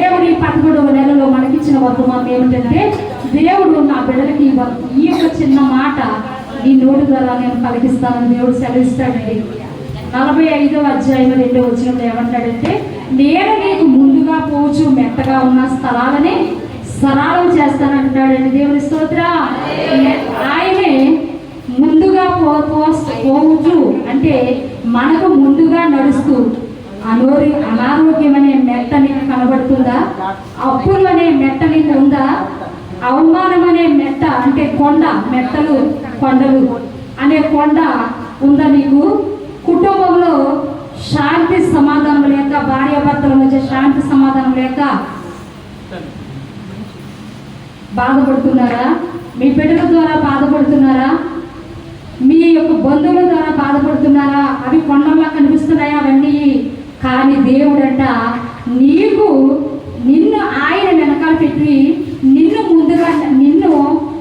దేవుడికి పదమూడవ నెలలో మనకిచ్చిన వర్తమానం ఏమిటంటే దేవుడు నా బిడ్డలకి ఈ ఈ యొక్క చిన్న మాట నీ నోటి ద్వారా నేను పలికిస్తానని దేవుడు సెలవిస్తాడండి. నలభై ఐదవ అధ్యాయం రెండో వచ్చిన ఏమంటాడంటే నేను నీకు ముందుగా పోచు మెత్తగా ఉన్న స్థలాలని సరాలం చేస్తానంటాడండి దేవుని స్తోత్ర. ఆయనే ముందుగా పో పోచు అంటే మనకు ముందుగా నడుస్తూ అనోరి అనారోగ్యం అనే మెట్ట నీకు కనబడుతుందా? అప్పులు అనే మెట్ట నీకు ఉందా? అవమానం అనే మెట్ట అంటే కొండ మెట్టలు కొండలు అనే కొండ ఉందా నీకు? కుటుంబంలో శాంతి సమాధానం లేక భార్యాభర్తల మధ్య శాంతి సమాధానం లేక బాధపడుతున్నారా? మీ బిడ్డల ద్వారా బాధపడుతున్నారా? మీ యొక్క బంధువుల ద్వారా బాధ కానీ దేవుడంట నీకు నిన్ను ఆయన వెనకాల పెట్టి నిన్ను ముందుగా నిన్ను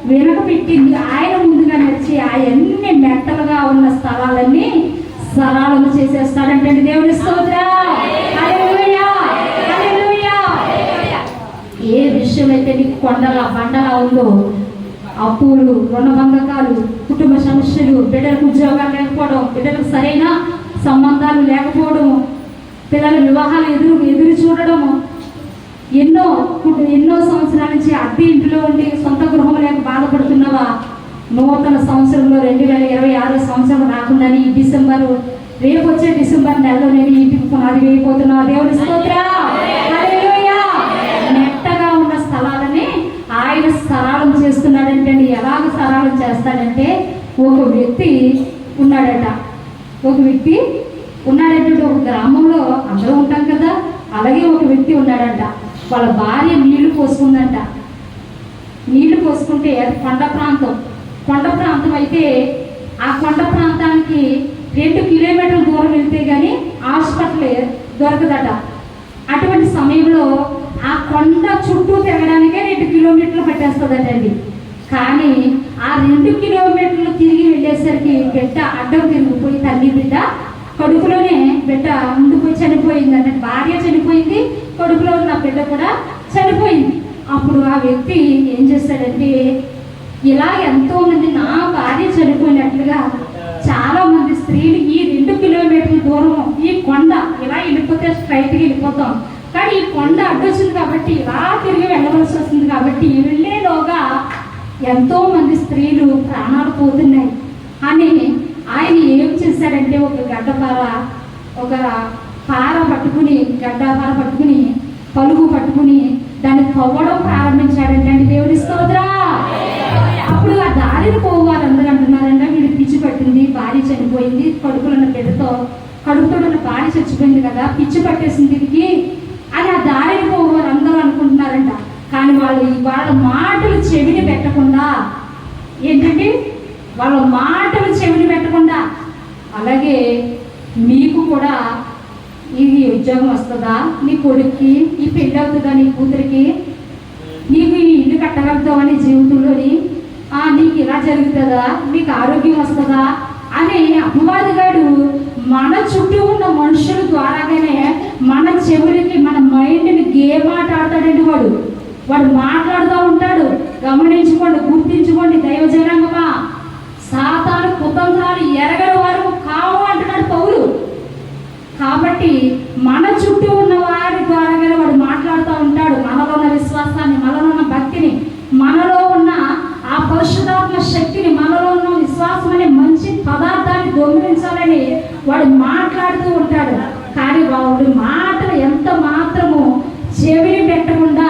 వెనక పెట్టి ఆయన ముందుగా నడిచి ఆయన్ని మెట్టలుగా ఉన్న స్థలాలన్నీ సరాలను చేసేస్తాడంటే దేవుని స్తోత్ర. ఏ విషయం అయితే నీకు కొండల బండలా ఉందో అప్పులు రుణబంధకాలు కుటుంబ సమస్యలు బిడ్డలకు ఉద్యోగాలు లేకపోవడం బిడ్డలకు సరైన సంబంధం పిల్లల వివాహాలు ఎదురు ఎదురు చూడడము. ఎన్నో ఎన్నో సంవత్సరాల నుంచి అద్దె ఇంటిలో ఉండి సొంత గృహం లేక బాధపడుతున్నావా? నూతన సంవత్సరంలో రెండు వేల ఇరవై ఆరో సంవత్సరం రాకుండానే ఈ డిసెంబర్ రేపు వచ్చే డిసెంబర్ నెలలో నేను ఈ ఇంటికి పునాది వేయబోతున్నా. దేవుని స్తోత్ర. ఉన్న స్థలాలని ఆయన సరాలం చేస్తున్నాడంటే ఎలాగ సరాలం చేస్తాడంటే ఒక వ్యక్తి ఉన్నాడట. ఒక వ్యక్తి ఉన్నాడంటే ఒక గ్రామంలో అందరూ ఉంటాం కదా అలాగే ఒక వ్యక్తి ఉన్నాడంట. వాళ్ళ భార్య నీళ్ళు పోసుకుందంట. నీళ్ళు పోసుకుంటే అది కొండ ప్రాంతం. కొండ ప్రాంతం అయితే ఆ కొండ ప్రాంతానికి రెండు కిలోమీటర్ల దూరం వెళ్తే కానీ హాస్పిటల్ దొరకదట. అటువంటి సమయంలో ఆ కొండ చుట్టూ తిరగడానికే రెండు కిలోమీటర్లు పట్టేస్తుందటండి కానీ ఆ రెండు కిలోమీటర్లు తిరిగి వెళ్ళేసరికి బిడ్డ అడ్డం తిరిగిపోయి తల్లి బిడ్డ కడుపులోనే బిడ్డ ఉండిపోయి చనిపోయింది అంటే భార్య చనిపోయింది కడుపులో ఉన్న బిడ్డ కూడా చనిపోయింది. అప్పుడు ఆ వ్యక్తి ఏం చేస్తాడంటే ఇలా ఎంతో మంది నా భార్య చనిపోయినట్లుగా చాలా మంది స్త్రీలు ఈ రెండు కిలోమీటర్ల దూరం ఈ కొండ ఇలా వెళ్ళిపోతే స్ట్రైట్గా వెళ్ళిపోతాం. కానీ ఈ కొండ అడ్డొచ్చింది కాబట్టి ఇలా తిరిగి వెళ్ళవలసి వస్తుంది కాబట్టి వెళ్ళేలోగా ఎంతో మంది స్త్రీలు ప్రాణాలు పోతున్నాయి. అని అంటే ఒక గడ్డపార ఒక పార పట్టుకుని గడ్డపార పట్టుకుని పలుగు పట్టుకుని దాన్ని తవ్వడం ప్రారంభించాడంటే అండి దేవుని స్తోత్రా. అప్పుడు ఆ దారిని పోవు వారందరూ అంటున్నారంట వీడు పిచ్చి పట్టింది భార్య చనిపోయింది కడుపులో ఉన్న బిడ్డతో కడుపుతో ఉన్న భార్య చచ్చిపోయింది కదా పిచ్చి పట్టేసింది దీనికి అని ఆ దారిని పోవారు అందరూ అనుకుంటున్నారంట. కానీ వాళ్ళు వాళ్ళ మాటలు చెవిని పెట్టకుండా ఏంటంటే వాళ్ళ మాటలు చెవిని పెట్టకుండా అలాగే మీకు కూడా ఇది ఉద్యోగం వస్తుందా? నీ కొడుక్కి ఈ పెళ్ళి అవుతుందా నీ కూతురికి? నీకు ఈ ఇల్లు కట్టగలుగుతావా నీ జీవితంలోని? ఆ, నీకు ఇలా జరుగుతుందా? నీకు ఆరోగ్యం వస్తుందా? అని అపవాదిగాడు మన చుట్టూ ఉన్న మనుషుల ద్వారాగానే మన చెవులకి మన మైండ్ని గేమ్ ఆట ఆడతాడండి వాడు. వాడు మాట్లాడుతూ ఉంటాడు. గమనించుకోండి గుర్తించుకోండి దైవ జనాంగమా కాబట్టి మన చుట్టూ ఉన్న వారి ద్వారాగానే వాడు మాట్లాడుతూ ఉంటాడు. మనలో ఉన్న విశ్వాసాన్ని మనలో ఉన్న భక్తిని మనలో ఉన్న ఆ పరిశుధాత్మ శక్తిని మనలో ఉన్న విశ్వాసం అనే మంచి పదార్థాన్ని దొంగిలించాలని వాడు మాట్లాడుతూ ఉంటాడు. కానీ వాడు మాటలు ఎంత మాత్రము చెవిని పెట్టకుండా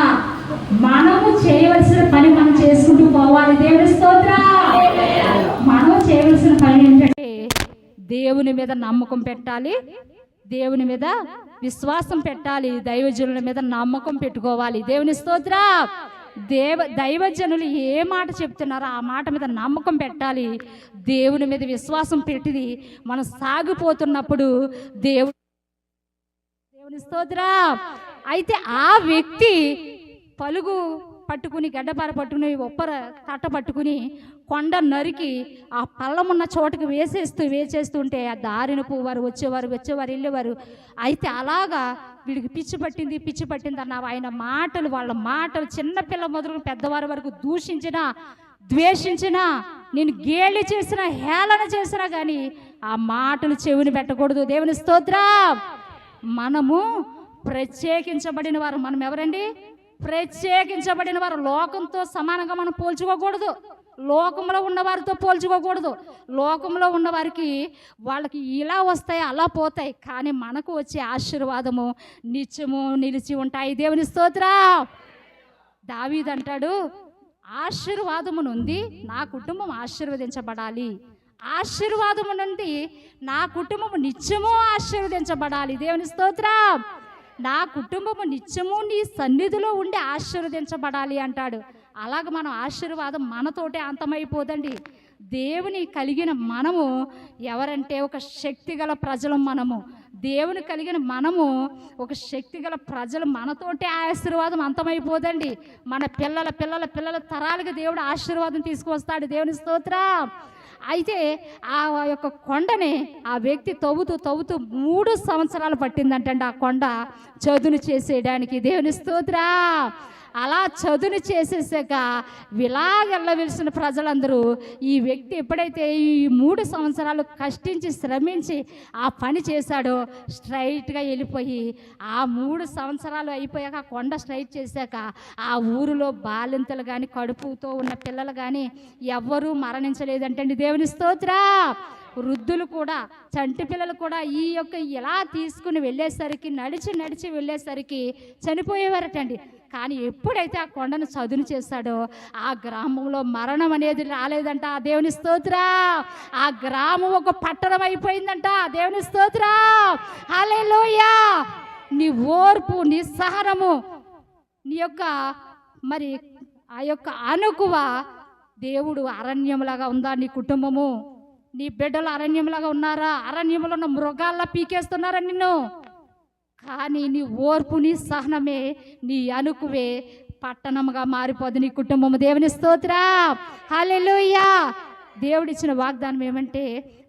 మనము చేయవలసిన పని మనం చేసుకుంటూ పోవాలి. దేవుడి స్తోత్ర. మనం చేయవలసిన పని ఏంటంటే దేవుని మీద నమ్మకం పెట్టాలి. దేవుని మీద విశ్వాసం పెట్టాలి దైవజనుల మీద నమ్మకం పెట్టుకోవాలి. దేవుని స్తోత్ర. దేవ దైవజనులు ఏ మాట చెప్తున్నారో ఆ మాట మీద నమ్మకం పెట్టాలి. దేవుని మీద విశ్వాసం పెట్టిది. మనం సాగిపోతున్నప్పుడు దేవుడు దేవుని స్తోత్ర. అయితే ఆ వ్యక్తి పలుగు పట్టుకుని గడ్డపార పట్టుకుని ఒప్పర తట్ట పట్టుకుని కొండ నరికి ఆ పళ్ళం ఉన్న చోటుకి వేసేస్తూ వేసేస్తుంటే ఆ దారిన పోవారు వచ్చేవారు వచ్చేవారు వెళ్ళేవారు. అయితే అలాగా వీడికి పిచ్చి పట్టింది పిచ్చి పట్టింది అన్న ఆయన మాటలు వాళ్ళ మాటలు చిన్నపిల్ల మొదలు పెద్దవారి వరకు దూషించిన ద్వేషించిన నేను గేలి చేసిన హేళన చేసినా కానీ ఆ మాటలు చెవిని పెట్టకూడదు. దేవుని స్తోత్రం. మనము ప్రత్యేకించబడిన వారు మనం ఎవరండి ప్రత్యేకించబడిన వారు లోకంతో సమానంగా మనం పోల్చుకోకూడదు. లోకంలో ఉన్నవారితో పోల్చుకోకూడదు. లోకంలో ఉన్నవారికి వాళ్ళకి ఇలా వస్తాయి అలా పోతాయి కానీ మనకు వచ్చే ఆశీర్వాదము నిత్యము నిలిచి ఉంటాయి. దేవుని స్తోత్రం. దావీదంటాడు ఆశీర్వాదము నుండి నా కుటుంబం ఆశీర్వదించబడాలి. ఆశీర్వాదము నుండి నా కుటుంబం నిత్యము ఆశీర్వదించబడాలి. దేవుని స్తోత్రం. నా కుటుంబము నిత్యము నీ సన్నిధిలో ఉండి ఆశీర్వదించబడాలి అంటాడు. అలాగ మనం ఆశీర్వాదం మనతోటే అంతమైపోదండి. దేవుని కలిగిన మనము ఎవరంటే ఒక శక్తిగల ప్రజలు మనము. దేవుని కలిగిన మనము ఒక శక్తిగల ప్రజలు మనతోటే ఆశీర్వాదం అంతమైపోదండి. మన పిల్లల పిల్లల పిల్లల తరాలకు దేవుడు ఆశీర్వాదం తీసుకువస్తాడు. దేవుని స్తోత్ర. అయితే ఆ యొక్క కొండని ఆ వ్యక్తి తవ్వుతూ తవ్వుతూ మూడు సంవత్సరాలు పట్టిందంటండి. ఆ కొండ చదును చేసేయడానికి దేవుని స్తోత్ర. అలా చదును చేసేసాక విలాగెళ్ళవలసిన ప్రజలందరూ ఈ వ్యక్తి ఎప్పుడైతే ఈ మూడు సంవత్సరాలు కష్టించి శ్రమించి ఆ పని చేశాడో స్ట్రైట్గా వెళ్ళిపోయి ఆ మూడు సంవత్సరాలు అయిపోయాక కొండ స్ట్రైట్ చేశాక ఆ ఊరిలో బాలింతలు కానీ కడుపుతో ఉన్న పిల్లలు కానీ ఎవ్వరూ మరణించలేదంటండి. దేవుని స్తోత్ర! వృద్ధులు కూడా చంటి పిల్లలు కూడా ఈ యొక్క ఇలా తీసుకుని వెళ్ళేసరికి నడిచి నడిచి వెళ్ళేసరికి చనిపోయేవారటండి. కానీ ఎప్పుడైతే ఆ కొండను చదును చేశాడో ఆ గ్రామంలో మరణం అనేది రాలేదంట. ఆ దేవుని స్తోత్రా. ఆ గ్రామం ఒక పట్టణం అయిపోయిందంట. ఆ దేవుని స్తోత్రా. హల్లెలూయా. నీ ఓర్పు నీ సహనము నీ యొక్క మరి ఆ యొక్క అనుకువ దేవుడు అరణ్యంలాగా ఉందా నీ కుటుంబము? నీ బిడ్డలు అరణ్యంలాగా ఉన్నారా? అరణ్యంలో ఉన్న మృగాల్లా పీకేస్తున్నారా నిన్ను? కానీ నీ ఓర్పుని సహనమే నీ అనుకువే పట్టణముగా మారిపోదు నీ కుటుంబము. దేవుని స్తోత్ర. హల్లెలూయా. దేవుడిచ్చిన వాగ్దానం ఏమంటే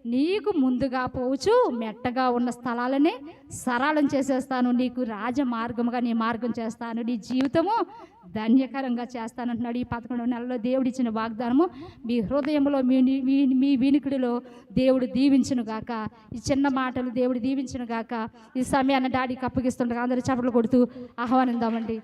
నీకు ముందుగా పోవచ్చు మెట్టగా ఉన్న స్థలాలని సరళం చేసేస్తాను నీకు రాజ మార్గముగా నీ మార్గం చేస్తాను నీ జీవితము ధన్యకరంగా చేస్తానంటున్నాడు ఈ పదకొండవ నెలలో దేవుడిచ్చిన వాగ్దానము. మీ హృదయంలో మీ మీ వినికిడిలో దేవుడు దీవించును గాక. ఈ చిన్న మాటలు దేవుడు దీవించును గాక. ఈ సమయాన్ని డాడీకి అప్పగిస్తుండగా అందరూ చప్పట్లు కొడుతూ ఆహ్వానిద్దామండి.